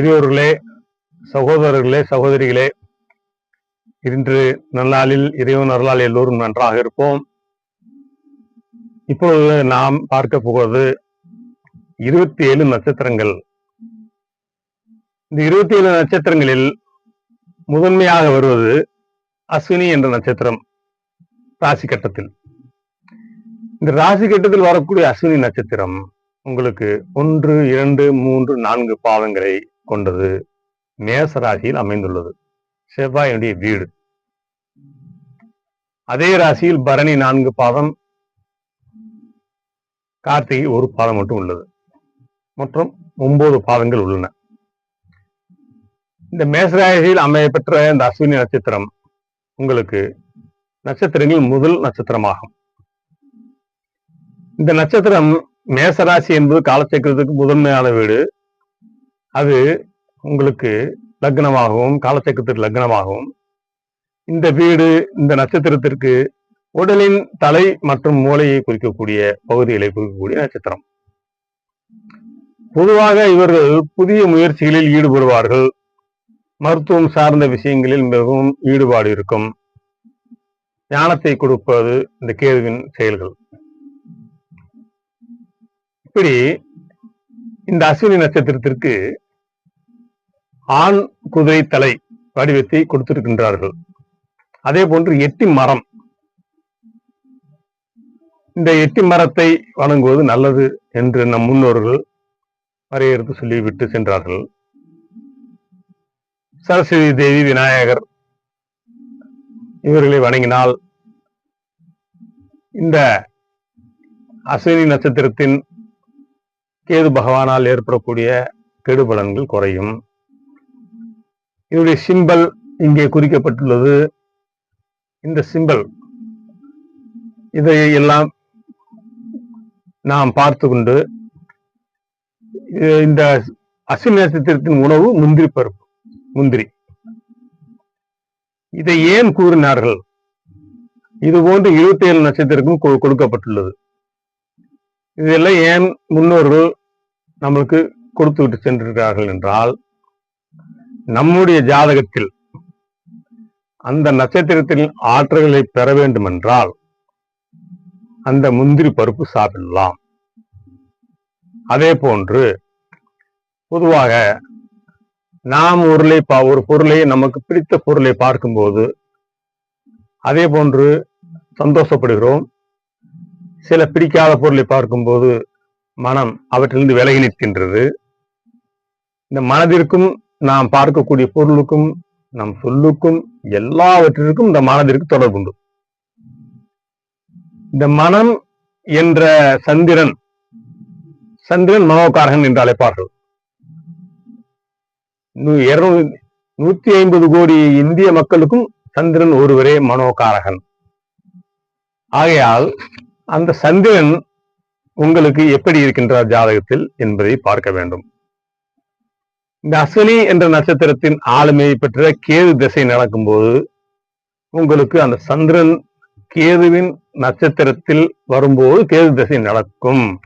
பெரியோர்களே சகோதரர்களே சகோதரிகளே இன்று நன்னாளில் இறைவன் அருளால் எல்லோரும் நன்றாக இருப்போம். இப்பொழுது நாம் பார்க்க போவது இருபத்தி ஏழு நட்சத்திரங்கள். இந்த இருபத்தி ஏழு நட்சத்திரங்களில் முதன்மையாக வருவது அஸ்வினி என்ற நட்சத்திரம் ராசி கட்டத்தில். இந்த ராசி கட்டத்தில் வரக்கூடிய அஸ்வினி நட்சத்திரம் உங்களுக்கு ஒன்று இரண்டு மூன்று நான்கு பாதங்களை கொண்டது. மேச ராசியில் அமைந்துள்ளது. செவ்வாயினுடைய வீடு. அதே ராசியில் பரணி நான்கு பாதம். கார்த்திகை ஒரு பாதம் மட்டும் உள்ளது. மற்றும் ஒன்பது பாதங்கள் உள்ளன. இந்த மேசராசியில் அமையப்பெற்ற இந்த அஸ்வினி நட்சத்திரம் உங்களுக்கு நட்சத்திரங்கள் முதல் நட்சத்திரமாகும். இந்த நட்சத்திரம் மேசராசி என்பது காலச்சக்கரத்துக்கு முதன்மையான வீடு. அது உங்களுக்கு லக்னமாகவும் காலச்சக்கரத்திற்கு லக்னமாகவும் இந்த வீடு இந்த நட்சத்திரத்திற்கு உடலின் தலை மற்றும் மூளையை குறிக்கக்கூடிய பகுதிகளை குறிக்கக்கூடிய நட்சத்திரம். பொதுவாக இவர்கள் புதிய முயற்சிகளில் ஈடுபடுவார்கள். மருத்துவம் சார்ந்த விஷயங்களில் மிகவும் ஈடுபாடு இருக்கும். ஞானத்தை கொடுப்பது இந்த கேதுவின் செயல்கள். இப்படி இந்த அஸ்வினி நட்சத்திரத்திற்கு ஆண் குதிரை தலை வடிவத்தை கொடுத்திருக்கின்றார்கள். அதே போன்று எட்டி மரம். இந்த எட்டி மரத்தை வணங்குவது நல்லது என்று நம் முன்னோர்கள் வரையறுத்து சொல்லிவிட்டு சென்றார்கள். சரஸ்வதி தேவி விநாயகர் இவர்களை வணங்கினால் இந்த அஸ்வினி நட்சத்திரத்தின் கேது பகவானால் ஏற்படக்கூடிய கெடுபலன்கள் குறையும். இதனுடைய சிம்பல் இங்கே குறிக்கப்பட்டுள்ளது. இந்த சிம்பல் இதை எல்லாம் நாம் பார்த்து கொண்டு இந்த அஸ்வினி நட்சத்திரத்தின் உணவு முந்திரி பருப்பு முந்திரி. இதை ஏன் கூறினார்கள்? இது போன்று இருபத்தி ஏழு நட்சத்திரக்கும் கொ- கொடுக்கப்பட்டுள்ளது. இதெல்லாம் ஏன் முன்னோர்கள் நம்மளுக்கு கொடுத்து விட்டு சென்றிருக்கிறார்கள் என்றால் நம்முடைய ஜாதகத்தில் அந்த நட்சத்திரத்தின் ஆற்றல்களை பெற வேண்டும் என்றால் அந்த முந்திரி பருப்பு சாப்பிடலாம். அதே போன்று பொதுவாக நாம் உருளை பா- ஒரு பொருளை நமக்கு பிடித்த பொருளை பார்க்கும்போது அதே போன்று சந்தோஷப்படுகிறோம். சில பிடிக்காத பொருளை பார்க்கும்போது மனம் அவற்றிலிருந்து விலகி நிற்கின்றது. இந்த மனதிற்கும் நாம் பார்க்கக்கூடிய பொருளுக்கும் நம் சொல்லுக்கும் எல்லாவற்றிற்கும் இந்த மனதிற்கு தொடர்புண்டு இந்த மனம் என்ற சந்திரன் சந்திரன் மனோகாரகன் என்று அழைப்பார்கள். நூத்தி ஐம்பது கோடி இந்திய மக்களுக்கும் சந்திரன் ஒருவரே மனோகாரகன். ஆகையால் அந்த சந்திரன் உங்களுக்கு எப்படி இருக்கின்றார் ஜாதகத்தில் என்பதை பார்க்க வேண்டும். இந்த அஸ்வினி என்ற நட்சத்திரத்தின் ஆளுமையை பெற்ற கேது திசை நடக்கும்போது உங்களுக்கு அந்த சந்திரன் கேதுவின் நட்சத்திரத்தில் வரும்போது கேது திசை நடக்கும்.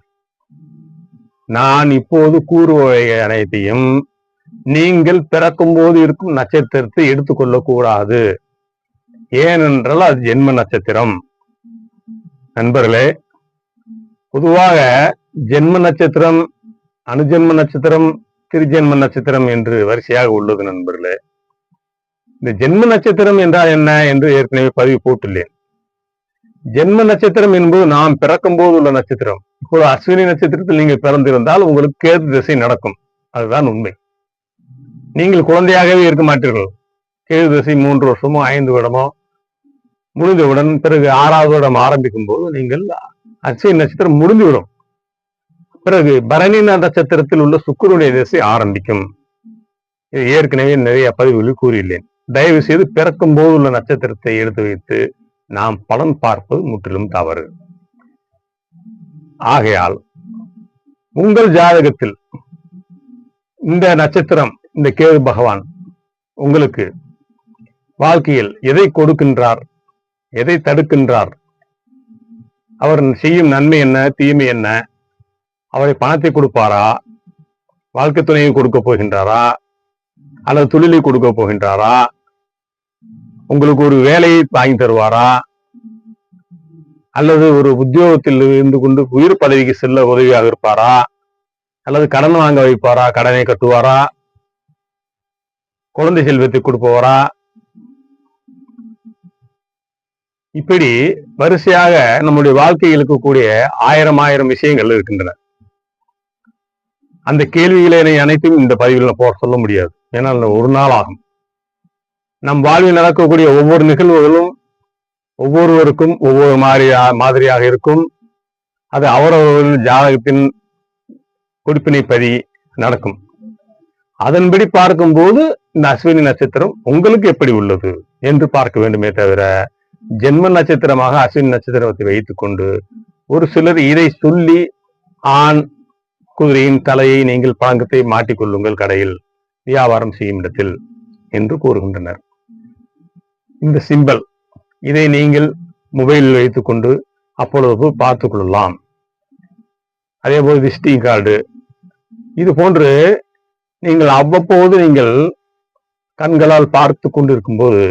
நான் இப்போது கூறுவை அனைத்தையும் நீங்கள் பிறக்கும் போது இருக்கும் நட்சத்திரத்தை எடுத்துக்கொள்ளக் கூடாது. ஏனென்றால் அது ஜென்ம நட்சத்திரம். நண்பர்களே பொதுவாக ஜென்ம நட்சத்திரம் அனுஜென்ம நட்சத்திரம் திருஜென்ம நட்சத்திரம் என்று வரிசையாக உள்ளது நண்பர்களே. இந்த ஜென்ம நட்சத்திரம் என்றால் என்ன என்று ஏற்கனவே பதிவு போட்டுள்ளேன். ஜென்ம நட்சத்திரம் என்பது நாம் பிறக்கும் போது உள்ள நட்சத்திரம். இப்போது அஸ்வினி நட்சத்திரத்தில் நீங்கள் பிறந்திருந்தால் உங்களுக்கு கேது திசை நடக்கும். அதுதான் உண்மை. நீங்கள் குழந்தையாகவே இருக்க மாட்டீர்கள். கேது திசை மூன்று வருஷமோ ஐந்து வருடமோ முடிந்தவுடன் பிறகு ஆறாவது வருடம் ஆரம்பிக்கும் போது நீங்கள் அச்சய நட்சத்திரம் முடிந்துவிடும் பிறகு பரணி நட்சத்திரத்தில் உள்ள சுக்கரனுடைய திசை ஆரம்பிக்கும். இது ஏற்கனவே நிறைய பதிவுகளில் கூறியுள்ளேன். தயவு செய்து பிறக்கும் போது உள்ள நட்சத்திரத்தை எடுத்து வைத்து நாம் பலன் பார்ப்பது முற்றிலும் தவறு. ஆகையால் உங்கள் ஜாதகத்தில் இந்த நட்சத்திரம் இந்த கேது பகவான் உங்களுக்கு வாழ்க்கையில் எதை கொடுக்கின்றார் எதை தடுக்கின்றார் அவர் செய்யும் நன்மை என்ன தீமை என்ன? அவரை பணத்தை கொடுப்பாரா? வாழ்க்கை துணையை கொடுக்க போகின்றாரா? அல்லது தொழிலை கொடுக்க போகின்றாரா? உங்களுக்கு ஒரு வேலையை வாங்கி தருவாரா? அல்லது ஒரு உத்தியோகத்தில் இருந்து கொண்டு உயிர் பதவிக்கு செல்ல உதவியாக இருப்பாரா? அல்லது கடன் வாங்க வைப்பாரா? கடனை கட்டுவாரா? குழந்தை செல்வத்தை கொடுப்பவரா? இப்படி வரிசையாக நம்முடைய வாழ்க்கையில் இருக்கக்கூடிய ஆயிரம் ஆயிரம் விஷயங்கள் இருக்கின்றன. அந்த கேள்விகளை அனைத்தும் இந்த பதிவில் போட சொல்ல முடியாது. ஏன்னா ஒரு நாள் ஆகும் நம் வாழ்வில் நடக்கக்கூடிய ஒவ்வொரு நிகழ்வுகளும் ஒவ்வொருவருக்கும் ஒவ்வொரு மாதிரியா மாதிரியாக இருக்கும். அது அவரவர்களின் ஜாதகத்தின் கொடுப்பினைப்படி நடக்கும். அதன்படி பார்க்கும்போது இந்த அஸ்வினி நட்சத்திரம் உங்களுக்கு எப்படி உள்ளது என்று பார்க்க வேண்டுமே தவிர ஜென்ம நட்சத்திரமாக அஸ்வின் நட்சத்திரத்தை வைத்துக் கொண்டு ஒரு சிலர் இதை சொல்லி ஆண் குதிரையின் தலையை நீங்கள் பழங்கத்தை மாட்டிக்கொள்ளுங்கள் கடையில் வியாபாரம் செய்யும் இடத்தில் என்று கூறுகின்றனர். இந்த சிம்பல் இதை நீங்கள் மொபைலில் வைத்துக்கொண்டு அப்பொழுது பார்த்துக் கொள்ளலாம். அதே போல் விசிட்டிங் கார்டு இது போன்று நீங்கள் அவ்வப்போது நீங்கள் கண்களால் பார்த்து கொண்டு இருக்கும்போது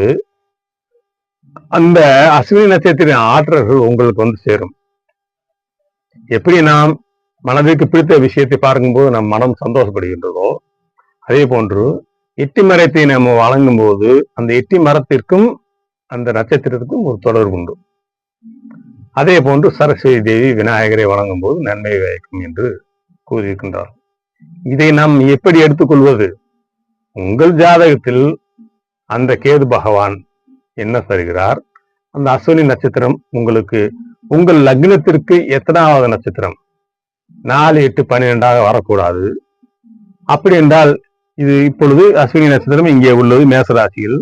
அந்த அஸ்வினி நட்சத்திரத்தின் ஆற்றல்கள் உங்களுக்கு வந்து சேரும். எப்படி நாம் மனதிற்கு பிடித்த விஷயத்தை பார்க்கும்போது நம் மனம் சந்தோஷப்படுகின்றதோ அதே போன்று எட்டி மரத்தை நம்ம வழங்கும் போது அந்த எட்டி மரத்திற்கும் அந்த நட்சத்திரத்துக்கும் ஒரு தொடர்பு உண்டு. அதே போன்று சரஸ்வதி தேவி விநாயகரை வழங்கும் போது நன்மை வைக்கும் என்று கூறியிருக்கின்றார். இதை நாம் எப்படி எடுத்துக்கொள்வது? உங்கள் ஜாதகத்தில் அந்த கேது பகவான் என்ன தருகிறார்? அந்த அஸ்வினி நட்சத்திரம் உங்களுக்கு உங்கள் லக்னத்திற்கு எத்தனாவது நட்சத்திரம்? நாலு எட்டு பன்னிரெண்டாக வரக்கூடாது. அப்படி என்றால் இது இப்பொழுது அஸ்வினி நட்சத்திரம் இங்கே உள்ளது மேசராசியில்.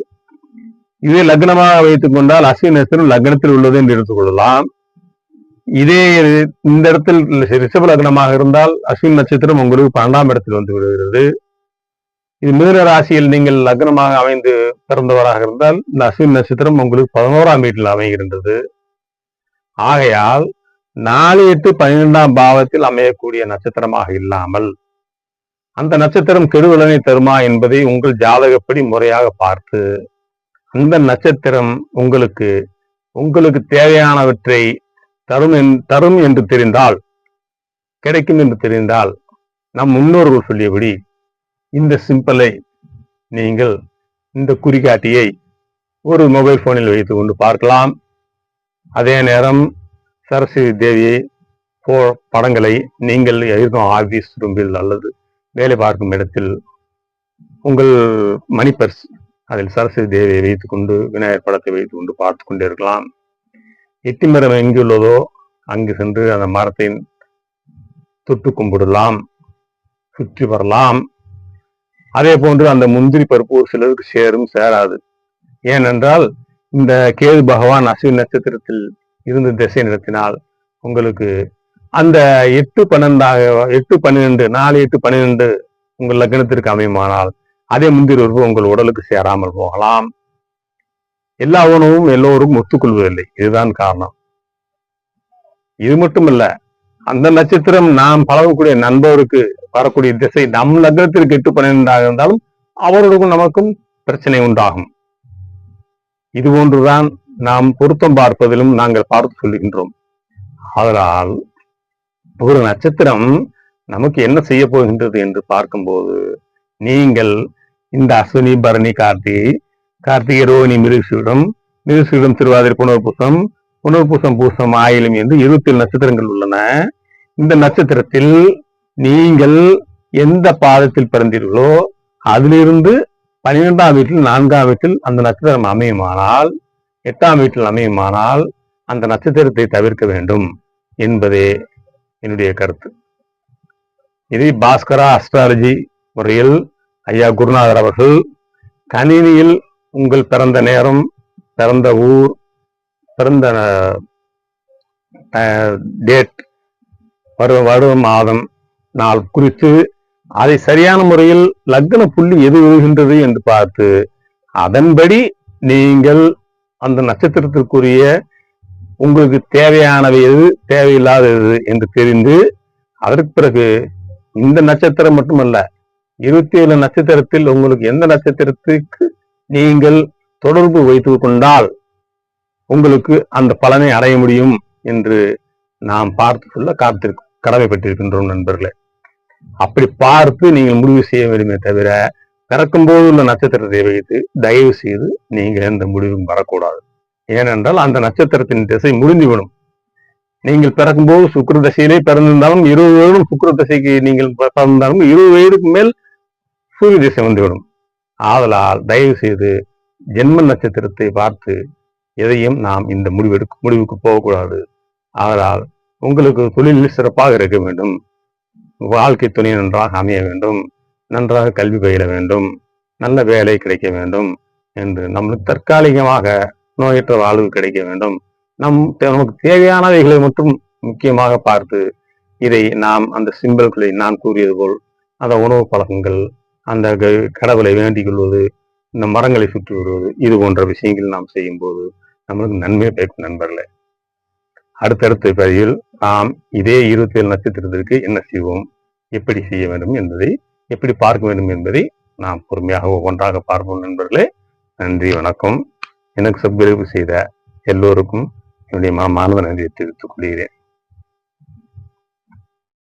இதே லக்னமாக வைத்துக் கொண்டால் அஸ்வினி நட்சத்திரம் லக்னத்தில் உள்ளது என்று எடுத்துக்கொள்ளலாம் இதே இந்த இடத்தில் ரிஷப லக்னமாக இருந்தால் அஸ்வின் நட்சத்திரம் உங்களுக்கு பன்னெண்டாம் இடத்தில் வந்து விடுகிறது. இது மிதுன ராசியில் நீங்கள் லக்னமாக அமைந்து பிறந்தவராக இருந்தால் இந்த அஸ்வின் நட்சத்திரம் உங்களுக்கு பதினோராம் வீட்டில் அமைகின்றது. ஆகையால் நாலு எட்டு பன்னிரெண்டாம் பாவத்தில் அமையக்கூடிய நட்சத்திரமாக இல்லாமல் அந்த நட்சத்திரம் கெடுவலனை தருமா என்பதை உங்கள் ஜாதகப்படி முறையாக பார்த்து அந்த நட்சத்திரம் உங்களுக்கு உங்களுக்கு தேவையானவற்றை தரும் தரும் என்று தெரிந்தால் கிடைக்கும் என்று தெரிந்தால் நம் முன்னோர்கள் சொல்லியபடி இந்த சிம்பிளை நீங்கள் இந்த குறிகாட்டியை ஒரு மொபைல் போனில் வைத்து கொண்டு பார்க்கலாம். அதே நேரம் சரஸ்வதி தேவியை போ படங்களை நீங்கள் இருக்கும் ஆபீஸ் ரூமில் அல்லது வேலை பார்க்கும் இடத்தில் உங்கள் மணிப்பர்ஸ் அதில் சரஸ்வதி தேவியை வைத்துக்கொண்டு விநாயகர் படத்தை வைத்துக் கொண்டு பார்த்து கொண்டே இருக்கலாம் எட்டி மரம் எங்குள்ளதோ அங்கு சென்று அந்த மரத்தை தொட்டு கும்பிடலாம் சுற்றி வரலாம். அதே போன்று அந்த முந்திரி பருப்பு ஒரு சிலருக்கு சேரும் சேராது. ஏனென்றால் இந்த கேது பகவான் அஸ்வின் நட்சத்திரத்தில் இருந்து திசை நிறுத்தினால் உங்களுக்கு அந்த எட்டு பன்னெண்டாக எட்டு பன்னிரெண்டு நாலு எட்டு பன்னிரெண்டு உங்கள் லக்னத்திற்கு அமையுமானால் அதே முந்திரி பருப்பு உங்கள் உடலுக்கு சேராமல் போகலாம். எல்லா உணவும் எல்லோரும் ஒத்துக்கொள்வதில்லை. இதுதான் காரணம். இது மட்டுமல்ல அந்த நட்சத்திரம் நாம் பழகக்கூடிய நண்பருக்கு வரக்கூடிய திசை நம் லக்னத்திற்கு எட்டு பன்னிரெண்டாக இருந்தாலும் அவர்களுக்கும் நமக்கும் பிரச்சனை உண்டாகும். இது போன்றுதான் நாம் பொருத்தம் பார்ப்பதிலும் நாங்கள் பார்த்து சொல்கின்றோம் அதனால் ஒரு நட்சத்திரம் நமக்கு என்ன செய்ய போகின்றது என்று பார்க்கும்போது நீங்கள் இந்த அஸ்வினி பரணி கார்த்திகை கார்த்திகை ரோஹிணி மிருகசீடம் மிருகசீடம் திருவாதிரை புனர்பூசம் புனர்பூசம் பூசம் ஆயிலும் என்று இருபத்தி நட்சத்திரங்கள் உள்ளன. இந்த நட்சத்திரத்தில் நீங்கள் எந்த பாதத்தில் பிறந்தீர்களோ அதிலிருந்து பனிரெண்டாம் வீட்டில் நான்காம் வீட்டில் அந்த நட்சத்திரம் அமையுமானால் எட்டாம் வீட்டில் அமையுமானால் அந்த நட்சத்திரத்தை தவிர்க்க வேண்டும் என்பதே என்னுடைய கருத்து. இது பாஸ்கரா அஸ்ட்ராலஜி முறையில் ஐயா குருநாதர் அவர்கள் கணினியில் உங்கள் பிறந்த நேரம் பிறந்த ஊர் பிறந்த டேட் வரு வரும் மாதம் நாள் குறித்து அதை சரியான முறையில் லக்ன புள்ளி எது விழுகின்றது என்று பார்த்து அதன்படி நீங்கள் அந்த நட்சத்திரத்திற்குரிய உங்களுக்கு தேவையானவை எது தேவையில்லாதது என்று தெரிந்து அதற்கு பிறகு இந்த நட்சத்திரம் மட்டுமல்ல இருபத்தி ஏழு நட்சத்திரத்தில் உங்களுக்கு எந்த நட்சத்திரத்துக்கு நீங்கள் தொடர்பு வைத்துக் கொண்டால் உங்களுக்கு அந்த பலனை அடைய முடியும் என்று நாம் பார்த்து சொல்ல காத்திருக்கும் கடமைப்பட்டிருக்கின்றோம் நண்பர்களே. அப்படி பார்த்து நீங்கள் முடிவு செய்ய வேண்டுமே தவிர பிறக்கும் போது உள்ள நட்சத்திரத்தை வைத்து தயவு செய்து நீங்கள் எந்த முடிவும் வரக்கூடாது. ஏனென்றால் அந்த நட்சத்திரத்தின் திசை முடிந்துவிடும் நீங்கள் பிறக்கும்போது சுக்கிர தசையிலே பிறந்திருந்தாலும் இருபது வருடம் சுக்கர தசைக்கு நீங்கள் பிறந்தாலும் இருபது வயதுக்கு மேல் சூரிய திசை வந்துவிடும் ஆதலால் தயவு செய்து ஜென்ம நட்சத்திரத்தை பார்த்து எதையும் நாம் இந்த முடிவெடுக்க முடிவுக்கு போகக்கூடாது. ஆனால் உங்களுக்கு தொழிலில் சிறப்பாக இருக்க வேண்டும். வாழ்க்கை துணை நன்றாக அமைய வேண்டும். நன்றாக கல்வி பயில வேண்டும். நல்ல வேலை கிடைக்க வேண்டும் என்று நம்மளுக்கு தற்காலிகமாக நோயற்ற வாழ்வு கிடைக்க வேண்டும். நம் நமக்கு தேவையானவைகளை மட்டும் முக்கியமாக பார்த்து இதை நாம் அந்த சிம்பிள்களை நான் கூறியது போல் அந்த உணவு பழக்கங்கள் அந்த க- கடவுளை வேண்டிக் கொள்வது இந்த மரங்களை சுற்றி வருவது இது போன்ற விஷயங்கள் நாம் செய்யும் போது நம்மளுக்கு நன்மை பயக்கும் நண்பர்களே. அடுத்தடுத்த பதிவில் நாம் இதே இருபத்தி ஏழு நட்சத்திரத்திற்கு என்ன செய்வோம் எப்படி செய்ய வேண்டும் என்பதை எப்படி பார்க்க வேண்டும் என்பதை நாம் பொறுமையாக ஒவ்வொன்றாக பார்ப்போம் நண்பர்களே. நன்றி வணக்கம். எனக்கு சப்ஸ்கிரைப் செய்த எல்லோருக்கும் என்னுடைய மனமார்ந்த நன்றியை தெரிவித்துக் கொள்கிறேன்.